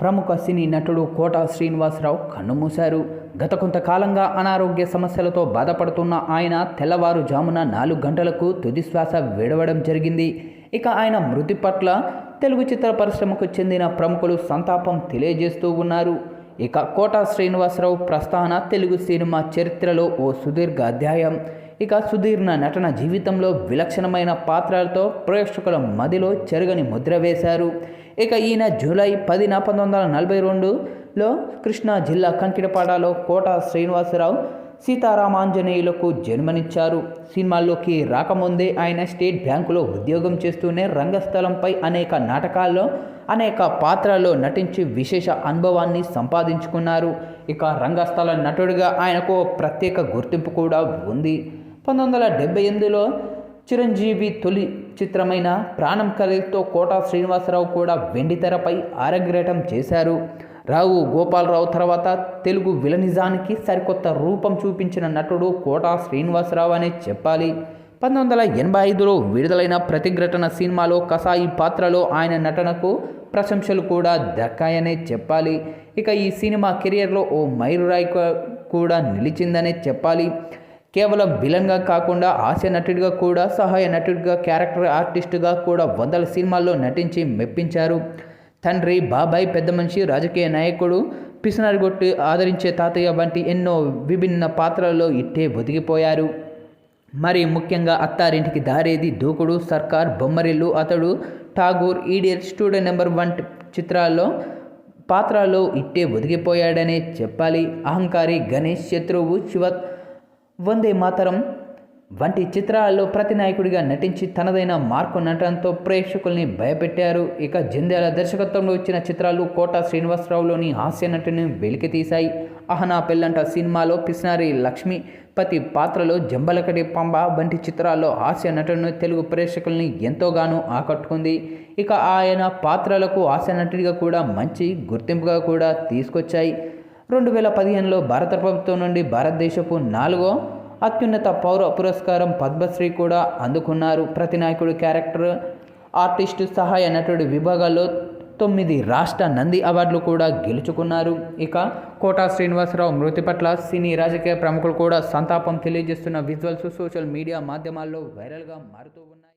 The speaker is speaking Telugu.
ప్రముఖ సినీ నటుడు కోట శ్రీనివాసరావు కన్నుమూశారు. గత కొంతకాలంగా అనారోగ్య సమస్యలతో బాధపడుతున్న ఆయన తెల్లవారుజామున నాలుగు గంటలకు తుదిశ్వాస విడవడం జరిగింది. ఇక ఆయన మృతి పట్ల తెలుగు చిత్ర పరిశ్రమకు చెందిన ప్రముఖులు సంతాపం తెలియజేస్తూ ఉన్నారు. ఇక కోట శ్రీనివాసరావు ప్రస్థాన తెలుగు సినిమా చరిత్రలో ఓ సుదీర్ఘ అధ్యాయం. ఇక సుదీర్ఘ నటన జీవితంలో విలక్షణమైన పాత్రలతో ప్రేక్షకుల మదిలో చెరుగని ముద్ర వేశారు. ఇక ఈయన జూలై పదిన పంతొమ్మిది వందల నలభై రెండులో కృష్ణా జిల్లా కంకిడపాడలో కోట శ్రీనివాసరావు సీతారామాంజనేయులకు జన్మనిచ్చారు. సినిమాల్లోకి రాకముందే ఆయన స్టేట్ బ్యాంకులో ఉద్యోగం చేస్తూనే రంగస్థలంపై అనేక నాటకాల్లో అనేక పాత్రల్లో నటించి విశేష అనుభవాన్ని సంపాదించుకున్నారు. ఇక రంగస్థల నటుడిగా ఆయనకు ఓ ప్రత్యేక గుర్తింపు కూడా ఉంది. పంతొమ్మిది వందల డెబ్బై ఎనిమిదిలో చిరంజీవి తొలి చిత్రమైన ప్రాణం కలితో కోట శ్రీనివాసరావు కూడా వెండితెరపై ఆరగ్రేటం చేశారు. రావు గోపాలరావు తర్వాత తెలుగు విలనిజానికి సరికొత్త రూపం చూపించిన నటుడు కోటా శ్రీనివాసరావు అనే చెప్పాలి. పంతొమ్మిది వందల ఎనభై ఐదులో విడుదలైన ప్రతిఘటన సినిమాలో కసాయి పాత్రలో ఆయన నటనకు ప్రశంసలు కూడా దక్కాయనే చెప్పాలి. ఇక ఈ సినిమా కెరియర్లో ఓ మైలురాయి కూడా నిలిచిందనే చెప్పాలి. కేవలం విలన్గా కాకుండా హాస్య నటుడిగా కూడా సహాయ నటుడిగా క్యారెక్టర్ ఆర్టిస్టుగా కూడా వందల సినిమాల్లో నటించి మెప్పించారు. తండ్రి బాబాయ్ పెద్ద మనిషి రాజకీయ నాయకుడు పిసినారిగొట్టి ఆదరించే తాతయ్య వంటి ఎన్నో విభిన్న పాత్రల్లో ఇట్టే ఒదిగిపోయారు. మరి ముఖ్యంగా Attarintiki Daredi Dookudu Sarkar Bommarillu Athadu Tagore idiot student number one చిత్రాల్లో పాత్రలో ఇట్టే ఒదిగిపోయాడనే చెప్పాలి. అహంకారి గణేష్ శత్రువు శివ వందే మాతరం. వంటి చిత్రాల్లో ప్రతి నాయకుడిగా నటించి తనదైన మార్కు నటనతో ప్రేక్షకుల్ని భయపెట్టారు. ఇక జంధ్యాల దర్శకత్వంలో వచ్చిన చిత్రాలు కోట శ్రీనివాసరావులోని హాస్య నటిని వెలికి తీశాయి. అహనా పెళ్ళంట సినిమాలో పిస్నారి లక్ష్మీపతి పాత్రలో జంబలకటి పంబ వంటి చిత్రాల్లో హాస్య నటును తెలుగు ప్రేక్షకుల్ని ఎంతోగానో ఆకట్టుకుంది. ఇక ఆయన పాత్రలకు హాస్య నటుడిగా కూడా మంచి గుర్తింపుగా కూడా తీసుకొచ్చాయి. రెండు వేల పదిహేనులో భారత ప్రభుత్వం నుండి భారతదేశపు నాలుగో అత్యున్నత పౌర పురస్కారం పద్మశ్రీ కూడా అందుకున్నారు. ప్రతి నాయకుడు క్యారెక్టర్ ఆర్టిస్టు సహాయ నటుడి విభాగాల్లో తొమ్మిది రాష్ట్ర నంది అవార్డులు కూడా గెలుచుకున్నారు. ఇక కోటా శ్రీనివాసరావు మృతి పట్ల సినీ రాజకీయ ప్రముఖులు కూడా సంతాపం తెలియజేస్తున్న విజువల్స్ సోషల్ మీడియా మాధ్యమాల్లో వైరల్గా మారుతూ ఉన్నాయి.